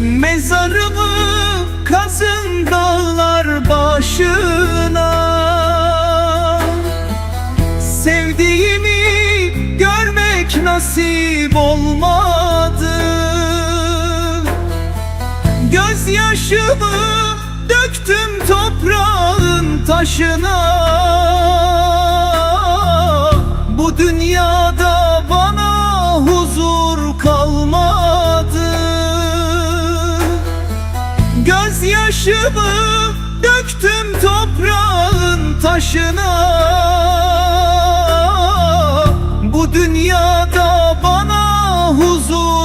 Mezarımı kazın dağlar başına. Sevdiğimi görmek nasip olmadı. Gözyaşımı döktüm toprağın taşına. Gözyaşımı döktüm toprağın taşına. Bu dünyada bana huzur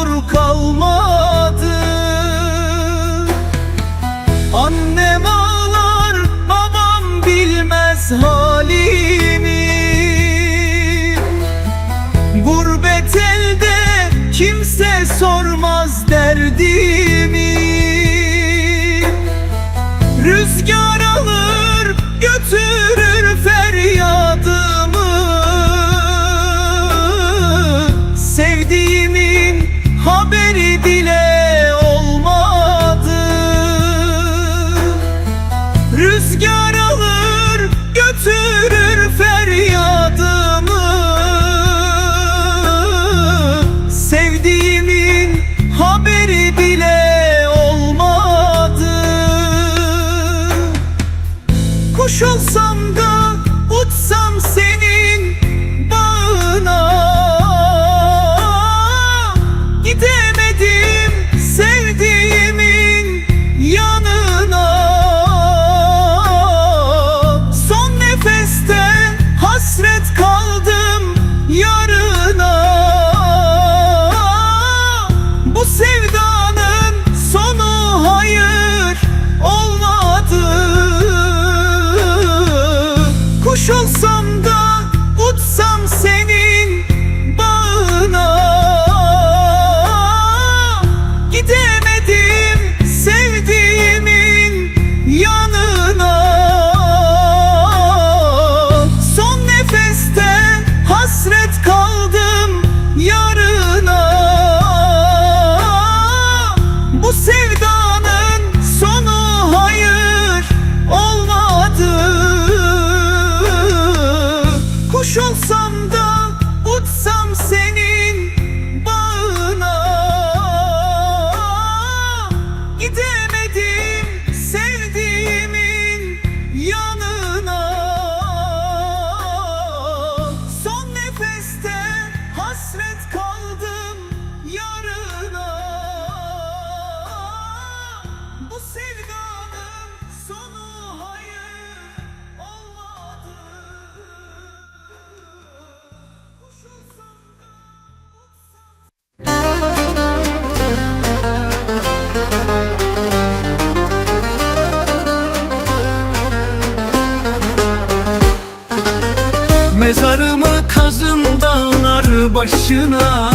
Mezarımı kazın dağlar başına.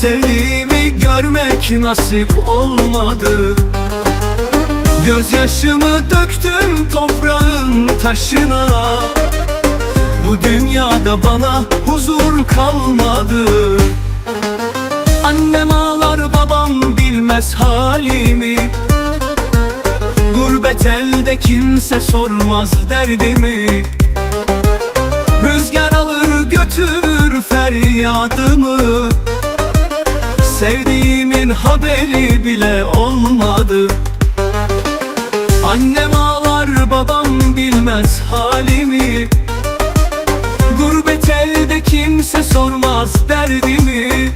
Sevdiğimi görmek nasip olmadı. Gözyaşımı döktüm toprağın taşına. Bu dünyada bana huzur kalmadı. Annem ağlar babam bilmez halimi. Gurbet elde kimse sormaz derdimi Rüzgar alır götürür feryadımı. Sevdiğimin haberi bile olmadı. Annem ağlar babam bilmez halimi. Gurbet elde kimse sormaz derdimi.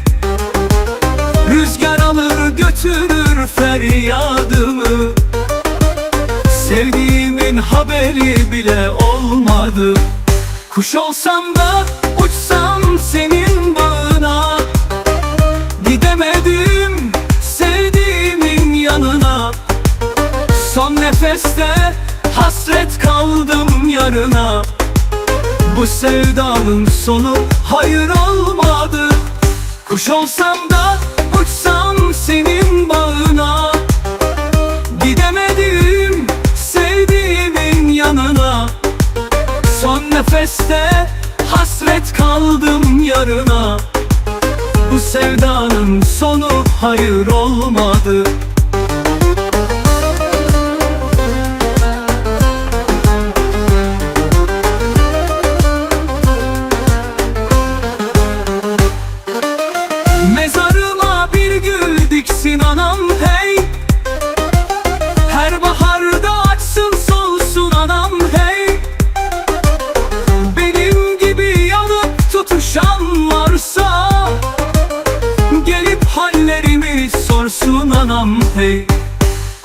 Rüzgar alır götürür feryadımı. Sevdiğimin haberi bile olmadı Kuş olsam da uçsam senin bağına. Gidemedim sevdiğimin yanına. Son nefeste hasret kaldım yarına. Bu sevdanın sonu hayır olmadı. Kuş olsam da uçsam senin bağına nefeste hasret kaldım yarına. Bu sevdanın sonu hayır olmadı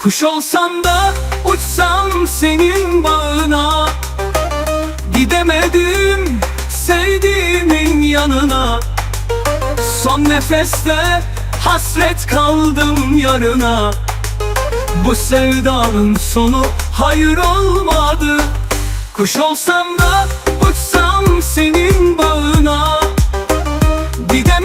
Kuş olsam da uçsam senin bağına. Gidemedim sevdiğimin yanına. Son nefeste hasret kaldım yarına Bu sevdanın sonu hayır olmadı. Kuş olsam da uçsam senin bağına. Gidemedim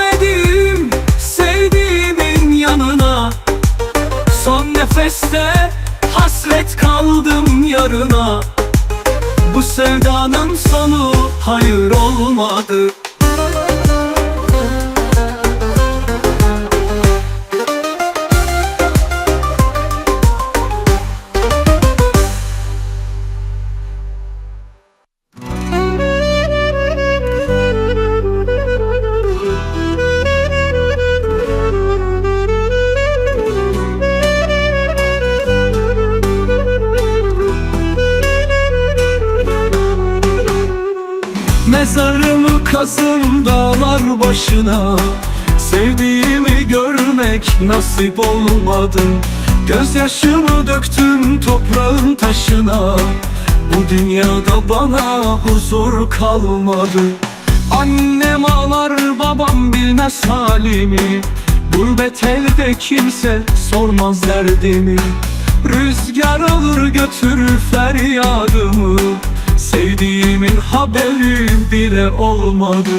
Mezarımı kazın dağlar başına. Sevdiğimi görmek nasip olmadı. Gözyaşımı döktüm toprağın taşına. Bu dünyada bana huzur kalmadı. Annem ağlar babam bilmez halimi. Gurbet elde kimse sormaz derdimi. Rüzgar alır götürür feryadımı Sevdiğimin haberi bile olmadı.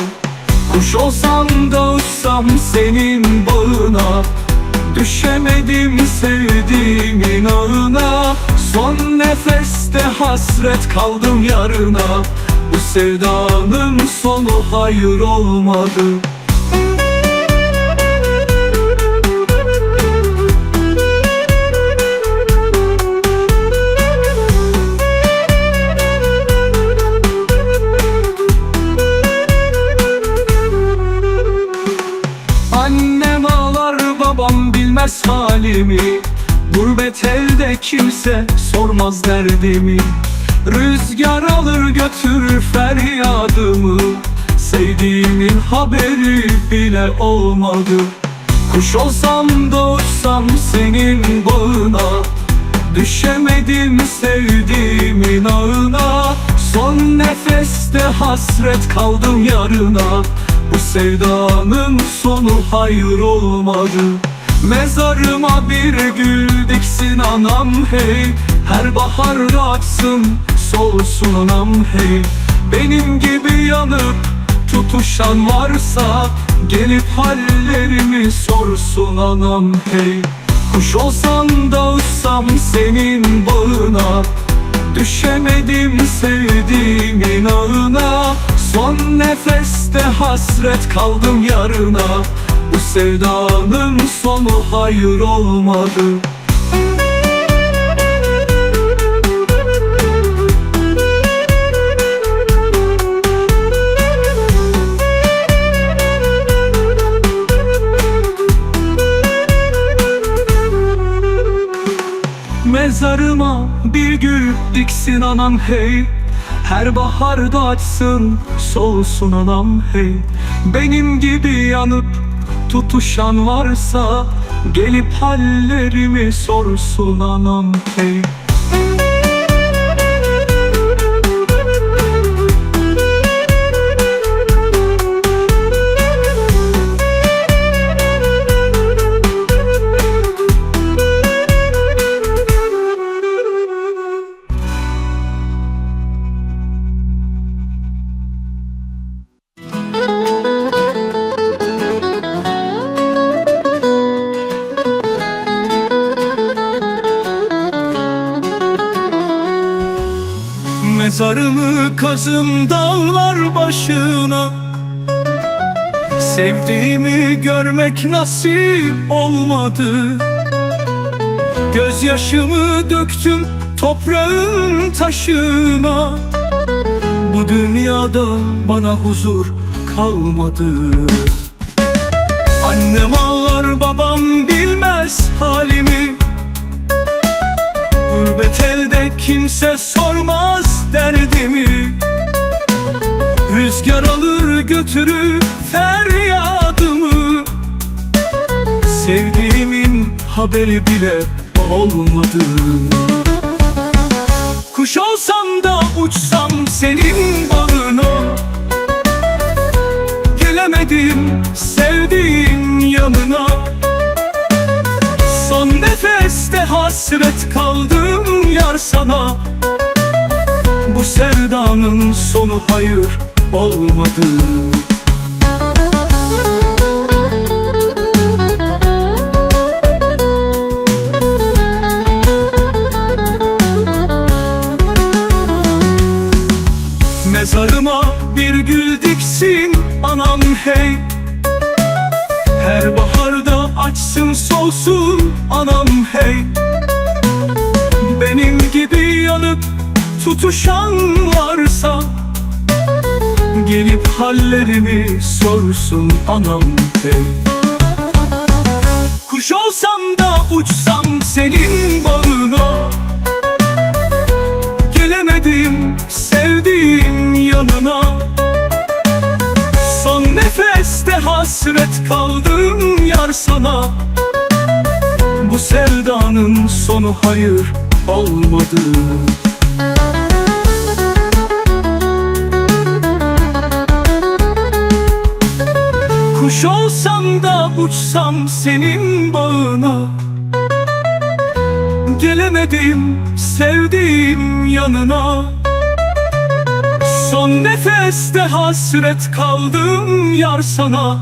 Kuş olsam da uçsam senin bağına Düşemedim sevdiğimin ağına. Son nefeste hasret kaldım yarına. Bu sevdanın sonu hayır olmadı bilmez halimi. Gurbet elde kimse sormaz derdimi. Rüzgar alır götürür feryadımı. Sevdiğimin haberi bile olmadı. Kuş olsam da uçsam senin bağına. Düşemedim sevdiğimin ağına Son nefeste hasret kaldım yarına. Bu sevdanın sonu hayır olmadı Mezarıma bir gül diksin anam hey. Her baharda açsın solsun anam hey. Benim gibi yanıp tutuşan varsa Gelip hallerimi sorsun anam hey. Kuş olsam da uçsam senin bağına Düşemedim sevdiğimin ağına Son nefeste hasret kaldım yarına Bu sevdanın sonu hayır olmadı. Mezarıma bir gül diksin anam hey. Her baharda açsın solsun anam hey. Benim gibi yanıp tutuşan varsa Gelip hallerimi sorsun anam hey Mezarımı kazın dağlar başına. Sevdiğimi görmek nasip olmadı. Gözyaşımı döktüm toprağın taşına. Bu dünyada bana huzur kalmadı. Annem ağlar babam bilmez halimi. Gurbet elde kimse sormaz derdimi Rüzgar alır götürür feryadımı. Sevdiğimin haberi bile olmadı. Kuş olsam da uçsam senin bağına. Gelemedim sevdiğim yanına. Son nefeste hasret kaldım yar sana sevdanın sonu hayır olmadı. Mezarıma bir gül diksin anam hey. Her baharda açsın solsun anam tutuşan varsa Gelip hallerimi sorsun anam hey Kuş olsam da uçsam senin bağına Gelemedim sevdiğim yanına. Son nefeste hasret kaldım yar sana. Bu sevdanın sonu hayır olmadı Kuş olsam da uçsam senin bağına. Gelemedim sevdiğim yanına. Son nefeste hasret kaldım yar sana.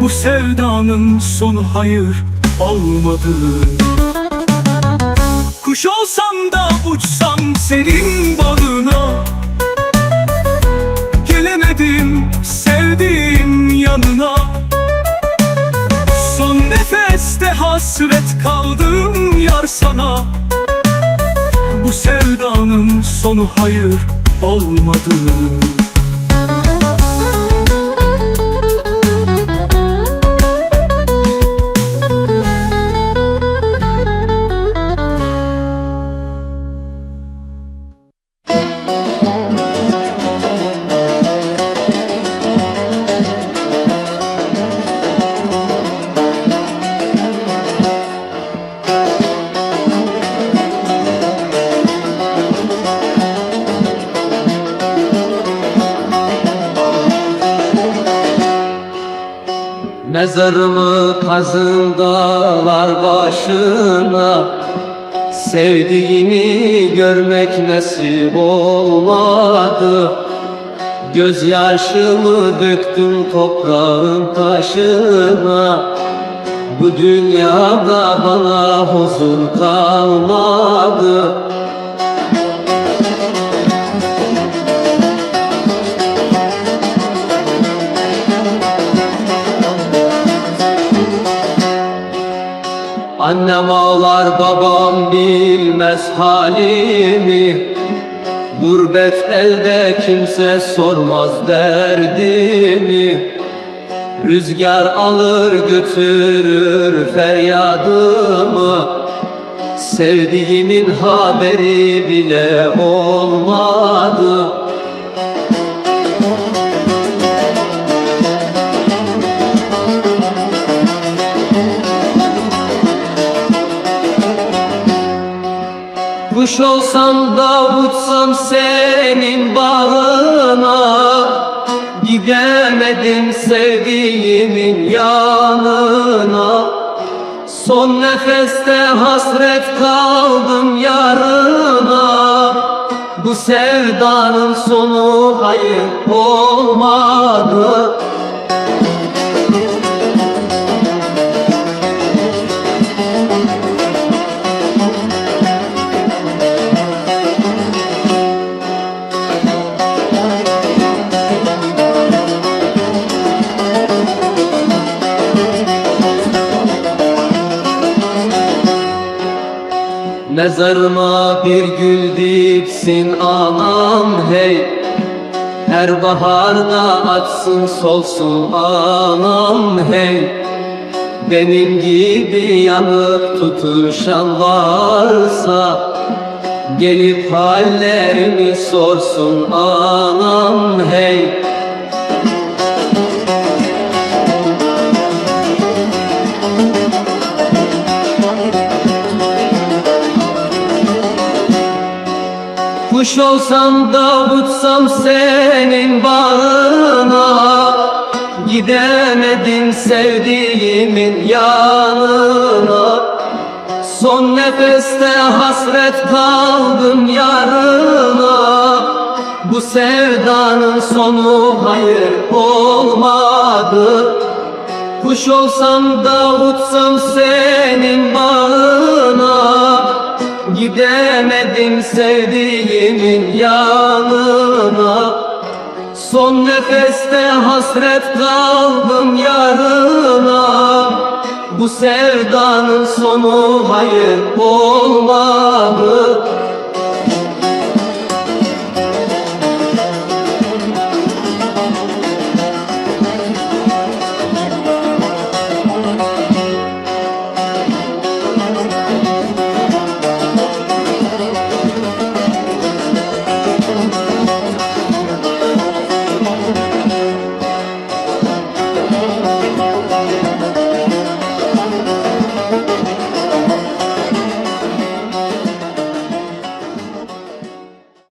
Bu sevdanın sonu hayır olmadı Kuş olsam da uçsam senin bağına. Gelemedim sevdiğim yanına. Son nefeste hasret kaldım yar sana. Bu sevdanın sonu hayır olmadı Mezarımı kazın dağlar başına. Sevdiğini görmek nasip olmadı. Gözyaşımı döktüm toprağın taşına. Bu dünyada bana huzur kalmadı Annem ağlar babam bilmez halimi. Gurbet elde kimse sormaz derdimi. Rüzgar alır götürür feryadımı. Sevdiğimin haberi bile olmadı Kuş olsam da uçsam senin bağına Gidemedim sevdiğimin yanına. Son nefeste hasret kaldım yarına. Bu sevdanın sonu hayır olmadı Mezarıma bir gül diksin anam hey. Her baharda açsın solsun anam hey. Benim gibi yanıp tutuşan varsa Gelip hallerimi sorsun anam hey Kuş olsam da uçsam senin bağına Gidemedim sevdiğimin yanına. Son nefeste hasret kaldım yarına. Bu sevdanın sonu hayır olmadı. Kuş olsam da uçsam senin bağına Gidemedim sevdiğimin yanına. Son nefeste hasret kaldım yarına. Bu sevdanın sonu hayır olmadı